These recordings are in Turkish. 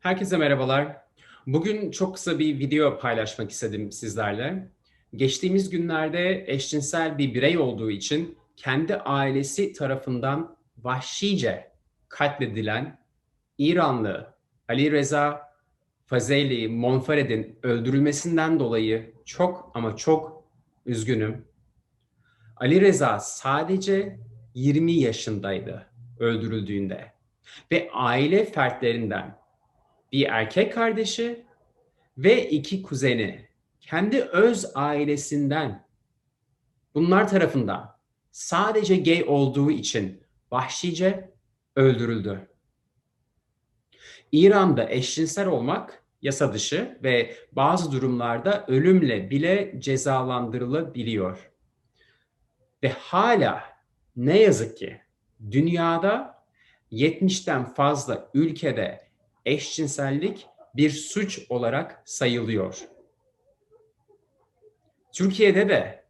Herkese merhabalar. Bugün çok kısa bir video paylaşmak istedim sizlerle. Geçtiğimiz günlerde eşcinsel bir birey olduğu için kendi ailesi tarafından vahşice katledilen İranlı Ali Reza Fazeli Monfared'in öldürülmesinden dolayı çok ama çok üzgünüm. Ali Reza sadece 20 yaşındaydı öldürüldüğünde ve aile fertlerinden bir erkek kardeşi ve iki kuzeni kendi öz ailesinden bunlar tarafından sadece gay olduğu için vahşice öldürüldü. İran'da eşcinsel olmak yasa dışı ve bazı durumlarda ölümle bile cezalandırılabiliyor. Ve hala ne yazık ki dünyada 70'ten fazla ülkede eşcinsellik bir suç olarak sayılıyor. Türkiye'de de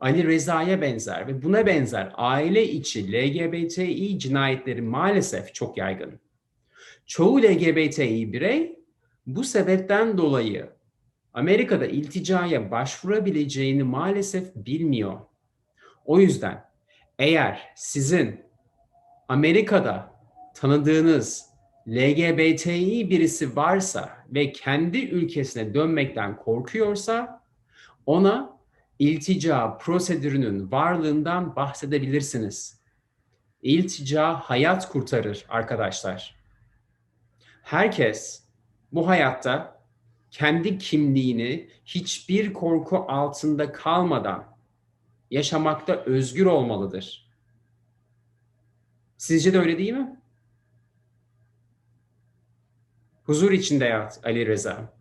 Ali Reza'ya benzer ve buna benzer aile içi LGBTİ cinayetleri maalesef çok yaygın. Çoğu LGBTİ birey bu sebepten dolayı Amerika'da ilticaya başvurabileceğini maalesef bilmiyor. O yüzden eğer sizin Amerika'da tanıdığınız LGBTİ birisi varsa ve kendi ülkesine dönmekten korkuyorsa ona iltica prosedürünün varlığından bahsedebilirsiniz. İltica hayat kurtarır arkadaşlar. Herkes bu hayatta kendi kimliğini hiçbir korku altında kalmadan yaşamakta özgür olmalıdır. Sizce de öyle değil mi? Huzur içinde yat Ali Reza.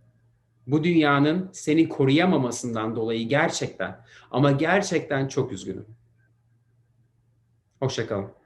Bu dünyanın seni koruyamamasından dolayı gerçekten ama gerçekten çok üzgünüm. Hoşçakalın.